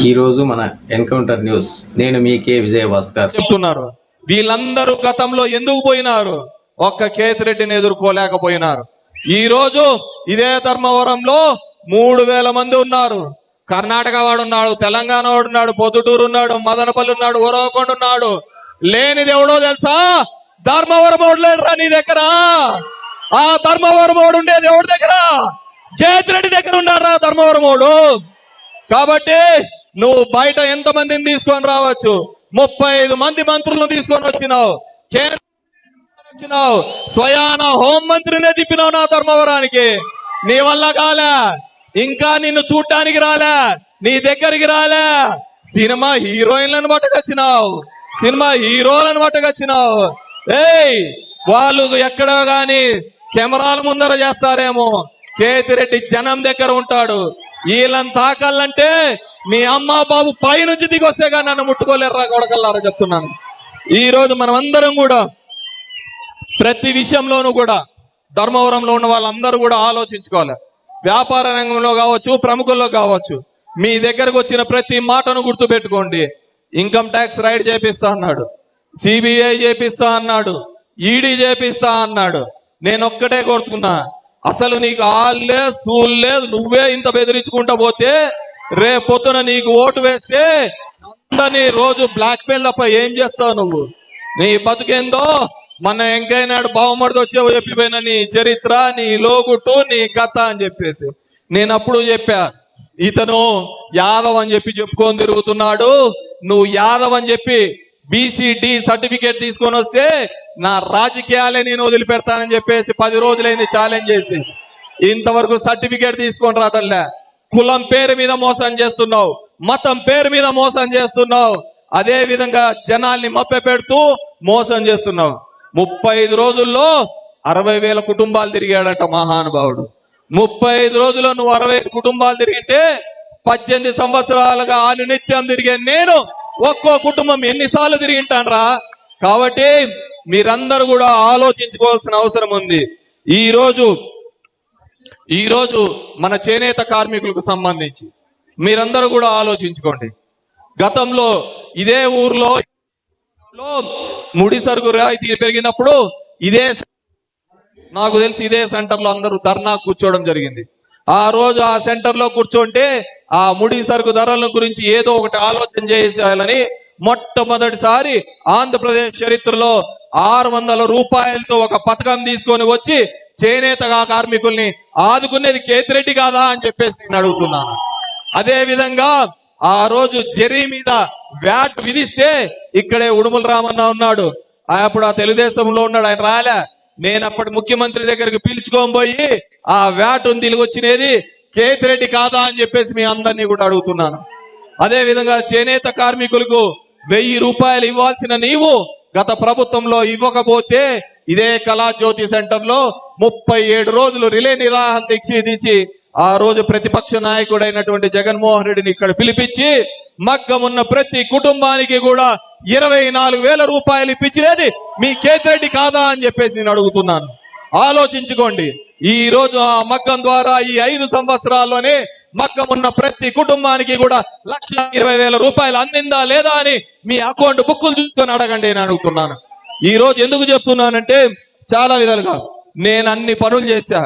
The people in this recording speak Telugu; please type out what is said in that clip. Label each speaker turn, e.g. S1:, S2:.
S1: ఈరోజు మన ఎన్కౌంటర్ న్యూస్. నేను మీ కే. విజయ భాస్కర్
S2: చెప్తున్నారు. వీళ్ళందరూ గతంలో ఎందుకు పోయినారు? ఒక్క కేతిరెడ్డిని ఎదుర్కోలేకపోయినారు. ఈ రోజు ఇదే ధర్మవరంలో మూడు వేల మంది ఉన్నారు. కర్ణాటక వాడు ఉన్నాడు తెలంగాణ వాడు ఉన్నాడు పొద్దుటూరు ఉన్నాడు మదనపల్లి ఉన్నాడు ఉరవకొండ ఉన్నాడు. లేనిది ఎవడో తెలుసా? ధర్మవరం వాడు లేడురా నీ దగ్గర. ఆ ధర్మవరం ఓడు ఉండేది ఎవడి దగ్గర? కేతిరెడ్డి దగ్గర ఉన్నారా ధర్మవరం ఓడు కాబట్టి నువ్వు బయట ఎంత మందిని తీసుకొని రావచ్చు? ముప్పై ఐదు మంది మంత్రులను తీసుకొని వచ్చినావు. వచ్చినావు. స్వయాన హోంమంత్రినే తిప్పినావు నా ధర్మవరానికి. నీ వల్ల కాలే. ఇంకా నిన్ను చూడటానికి రాలే. నీ దగ్గరికి రాలే. సినిమా హీరోయిన్లను పట్టుకొచ్చినావు. సినిమా హీరోలను పట్టుకొచ్చినావు. ఏయ్ వాళ్ళు ఎక్కడో గాని కెమెరాల ముందర చేస్తారేమో. కేతిరెడ్డి జనం దగ్గర ఉంటాడు. వీళ్ళని తాకాలంటే మీ అమ్మ బాబు పైనుంచి దిగొస్తే కానీ నన్ను ముట్టుకోలేరా కొడకల్లారా చెప్తున్నాను. ఈ రోజు మనం అందరం కూడా ప్రతి విషయంలోనూ కూడా ధర్మవరంలో ఉన్న వాళ్ళందరూ కూడా ఆలోచించుకోవాలి. వ్యాపార రంగంలో కావచ్చు ప్రముఖుల్లో కావచ్చు మీ దగ్గరకు వచ్చిన ప్రతి మాటను గుర్తుపెట్టుకోండి. ఇన్కమ్ ట్యాక్స్ రైడ్ చేపిస్తా అన్నాడు. సిబిఐ చేపిస్తా అన్నాడు. ఈడీ చేపిస్తా అన్నాడు. నేను ఒక్కటే కోరుతున్నా అసలు నీకు ఆళ్ళే సూళ్ళే నువ్వే ఇంత బెదిరించుకుంటా పోతే రేపొద్దున నీకు ఓటు వేస్తే అందరినీ రోజు బ్లాక్ మెయిల్ తప్ప ఏం చేస్తావు నువ్వు? నీ బతుకేందో? మన ఎంకైనాడు బావమడిది వచ్చేవో చెప్పిపోయిన నీ చరిత్ర నీ లోగుట్టు నీ కథ అని చెప్పేసి. నేను అప్పుడు చెప్పా ఇతను యాదవ్ అని చెప్పి చెప్పుకొని తిరుగుతున్నాడు. నువ్వు యాదవ్ అని చెప్పి బీసీడి సర్టిఫికేట్ తీసుకొని వస్తే నా రాజకీయాలే నేను వదిలిపెడతానని చెప్పేసి పది రోజులైంది ఛాలెంజ్ చేసి. ఇంతవరకు సర్టిఫికేట్ తీసుకొని రాటల్లా కులం పేరు మీద మోసం చేస్తున్నావు మతం పేరు మీద మోసం చేస్తున్నావు. అదే విధంగా జనాల్ని మప్పె పెడుతూ మోసం చేస్తున్నావు. ముప్పై ఐదు రోజుల్లో అరవై వేల కుటుంబాలు తిరిగాడట మహానుభావుడు. ముప్పై ఐదు రోజుల్లో నువ్వు అరవై ఐదు కుటుంబాలు తిరిగితే పద్దెనిమిది సంవత్సరాలుగా ఆనునిత్యం తిరిగే నేను ఒక్కో కుటుంబం ఎన్నిసార్లు తిరిగింటానరా? కాబట్టి మీరందరూ కూడా ఆలోచించుకోవాల్సిన అవసరం ఉంది. ఈ రోజు ఈ రోజు మన చేనేత కార్మికులకు సంబంధించి మీరందరూ కూడా ఆలోచించుకోండి. గతంలో ఇదే ఊర్లో ముడి సరుకు రాయితీ పెరిగినప్పుడు ఇదే నాకు తెలిసి ఇదే సెంటర్లో అందరూ ధర్నా కూర్చోవడం జరిగింది. ఆ రోజు ఆ సెంటర్లో కూర్చోంటే ఆ ముడి సరుకు ధరల గురించి ఏదో ఒకటి ఆలోచన చేసేయాలని మొట్టమొదటిసారి ఆంధ్రప్రదేశ్ చరిత్రలో ఆరు వందల రూపాయలతో ఒక పథకం తీసుకొని వచ్చి చేనేతగా కార్మికుల్ని ఆదుకునేది కేతిరెడ్డి కాదా అని చెప్పేసి నేను అడుగుతున్నాను. అదే విధంగా ఆ రోజు జెరీ మీద వ్యాట్ విధిస్తే ఇక్కడే ఉడుముల రామన్న ఉన్నాడు. అప్పుడు ఆ తెలుగుదేశంలో ఉన్నాడు ఆయన రాలే. నేను అప్పటి ముఖ్యమంత్రి దగ్గరికి పిలుచుకోబోయి పోయి ఆ వ్యాట్ ఉంది వచ్చినది కేతిరెడ్డి కాదా అని చెప్పేసి మీ అందరినీ కూడా అడుగుతున్నాను. అదే విధంగా చేనేత కార్మికులకు వెయ్యి రూపాయలు ఇవ్వాల్సిన నీవు గత ప్రభుత్వంలో ఇవ్వకపోతే ఇదే కళాజ్యోతి సెంటర్లో ముప్పై ఏడు రోజులు రిలే నిరాహం దీక్ష దీచి ఆ రోజు ప్రతిపక్ష నాయకుడైనటువంటి జగన్మోహన్ రెడ్డిని ఇక్కడ పిలిపించి మగ్గమున్న ప్రతి కుటుంబానికి కూడా ఇరవై నాలుగు వేల రూపాయలు ఇప్పించినది మీ కేతిరెడ్డి కాదా అని చెప్పేసి నేను అడుగుతున్నాను. ఆలోచించుకోండి. ఈ రోజు ఆ మగ్గం ద్వారా ఈ ఐదు సంవత్సరాల్లోనే మగ్గం ఉన్న ప్రతి కుటుంబానికి కూడా లక్ష ఇరవై వేల రూపాయలు అందిందా లేదా అని మీ అకౌంట్ బుక్కులు చూసుకొని అడగండి నేను అడుగుతున్నాను. ఈ రోజు ఎందుకు చెప్తున్నానంటే చాలా విధాలుగా నేను అన్ని పనులు చేశా.